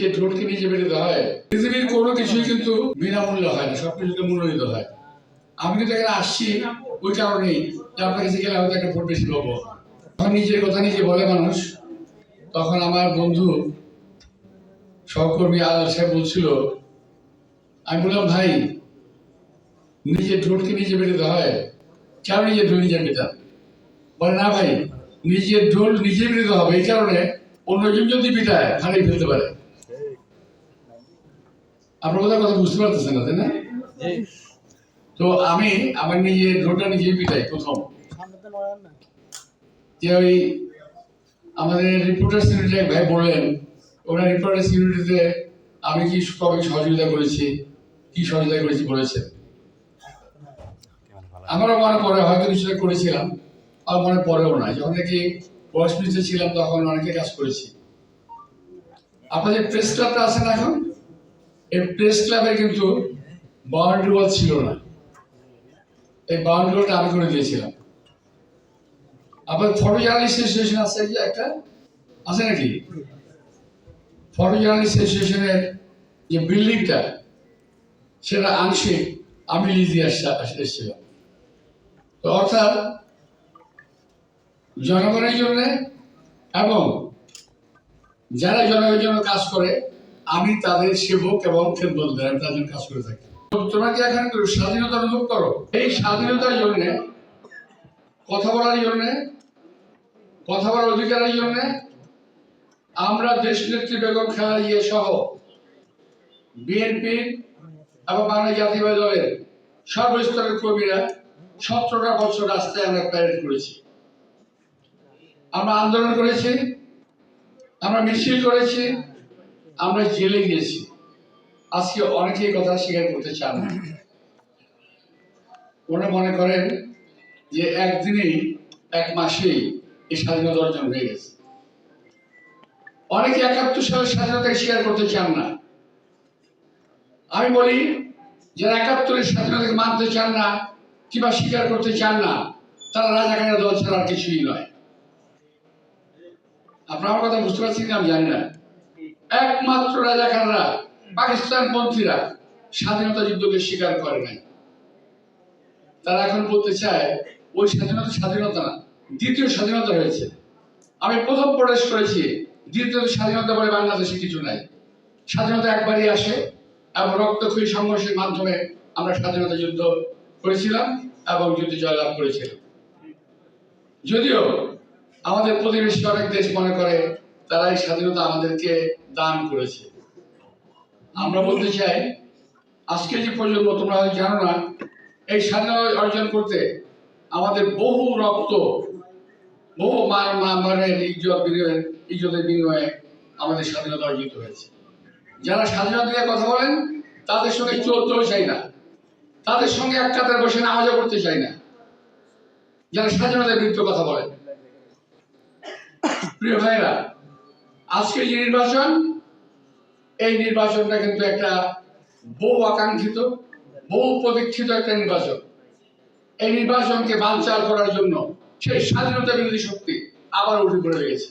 নিজে ঠোঁটকে নিজে বেরোতে হয়, পৃথিবীর কোনো কিছুই কিন্তু বিনামূল্য হয় না সব কিছুতে মূল্যিত হয়। আমি কিন্তু এখানে আসছি ওই কারণেই যে আপনার কাছে গেলে হয়তো একটা ভোট বেশি পাবো। তখন নিজের কথা নিজে বলে মানুষ, তখন আমার বন্ধু সহকর্মী আলাল সাহেব বলছিল, আমি বললাম, ভাই, নিজের ঠোঁটকে নিজে বেরোতে হয়, কেন নিজের ঢোল নিজে পেতাম বলে, না ভাই, নিজের ঢোল নিজে বেরোতে হবে, এই কারণে অন্যজন যদি পিটায় হারিয়ে ফেলতে পারে। আপনার কথা কথা বুঝতে পারতেছেন না, তাই না? তো আমি আমার নিজের ঢোলটা নিজেই পিটাই প্রথম। যে ওই আমাদের রিপোর্টার্স ইউনিটে এক ভাই বললেন ওরা রিপোর্টার্স ইউনিটিতে আমি কি কবে সহযোগিতা করেছি? কি সহযোগিতা করেছি? বলেছেন। আমারও মনে পড়ে, হয়তো কিছুটা করেছিলাম, আর মনে পড়েও না। যখন নাকি বয়স ছিলাম, তখন অনেকে কাজ করেছি। আপনাদের প্রেস ক্লাবটা আছে না এখন? এই প্রেস ক্লাবে কিন্তু বাউন্ডারি ওয়াল ছিল না। এই বাউন্ডারি ওয়ালটা আমি করে দিয়েছিলাম। আপনার ফটো জার্নালিস্ট অ্যাসোসিয়েশন আছে কি একটা? আছে নাকি? ফটো জার্নালিস্ট অ্যাসোসিয়েশনের যে বিল্ডিংটা সেটা আংশিক আমি লিজ এসেছিলাম। তো অর্থাৎ জনগণের জন্য এবং যারা জনগণের জন্য কাজ করে আমি তাদের সেবক এবং আমি তাদের কাজ করে থাকি। তোমরা কি এখন স্বাধীনতা অনুভব করো? এই স্বাধীনতার জন্য, কথা বলার জন্য, কথা বলার অধিকারের জন্য, আমরা দেশ নেত্রী বেগম খালেদা জিয়া সহ বিএনপি এবং বাংলা জাতীয়বাদী দলের সর্বস্তরের কর্মীরা সতেরোটা বছর রাস্তায় আমরা প্যারেড করেছি। আমরা আন্দোলন করেছি, আমরা মিছিল করেছি আমরা জেলে গিয়েছি। আজকে অনেকে কথা স্বীকার করতে চান না। ওরা মনে করেন যে একদিনেই, এক মাসেই এই স্বাধীনতা অর্জন হয়ে গেছে। অনেকে একাত্তর সালের স্বাধীনতাকে স্বীকার করতে চান না। আমি বলি, যারা একাত্তরের স্বাধীনতাকে মানতে চান না কিংবা স্বীকার করতে চান না, তারা রাজাকারের দল ছাড়া আর কিছুই নয়। আপনার কথা বুঝতে পারছেন কি আমি জানি না। একমাত্র রাজা রাজাকাররা পাকিস্তান পন্থীরা স্বাধীনতা যুদ্ধকে স্বীকার করে নাই। তারা এখন বলতে চায়, ওই স্বাধীনতা স্বাধীনতা না, দ্বিতীয় স্বাধীনতা হয়েছে আমি প্রথম প্রবেশ করেছি, দ্বিতীয় স্বাধীনতা বলে বাংলাদেশে কিছু নাই। স্বাধীনতা একবারই আসে এবং রক্তক্ষয়ী সংঘর্ষের মাধ্যমে আমরা স্বাধীনতা যুদ্ধ করেছিলাম এবং যুদ্ধে জয়লাভ করেছিলাম। যদিও আমাদের প্রতিবেশী অনেক দেশ মনে করে তারা এই স্বাধীনতা আমাদেরকে দান করেছে। আমরা বলতে চাই, আজকে যে প্রজন্ম তোমরা জানো না, এই স্বাধীনতা অর্জন করতে আমাদের বহু রক্ত, বহু মা- মানের ইজ্জত বিনিময়ে, ইজ্জতের বিনিময়ে আমাদের স্বাধীনতা অর্জিত হয়েছে। যারা স্বাধীনতা নিয়ে কথা বলেন, তাদের সঙ্গে চলতেও চাই না। তাদের সঙ্গে এক কাতারে বসে নামাজও করতে চাই না। যারা স্বাধীনতার বিরুদ্ধে কথা বলেন। প্রিয় ভাইরা আজকে যে নির্বাচন, এই নির্বাচনটা কিন্তু একটা বহু আকাঙ্ক্ষিত, বহু প্রতীক্ষিত একটা নির্বাচন। এই নির্বাচনকে বানচাল করার জন্য সেই স্বাধীনতা বিরোধী শক্তি আবার উঠে পড়ে লেগেছে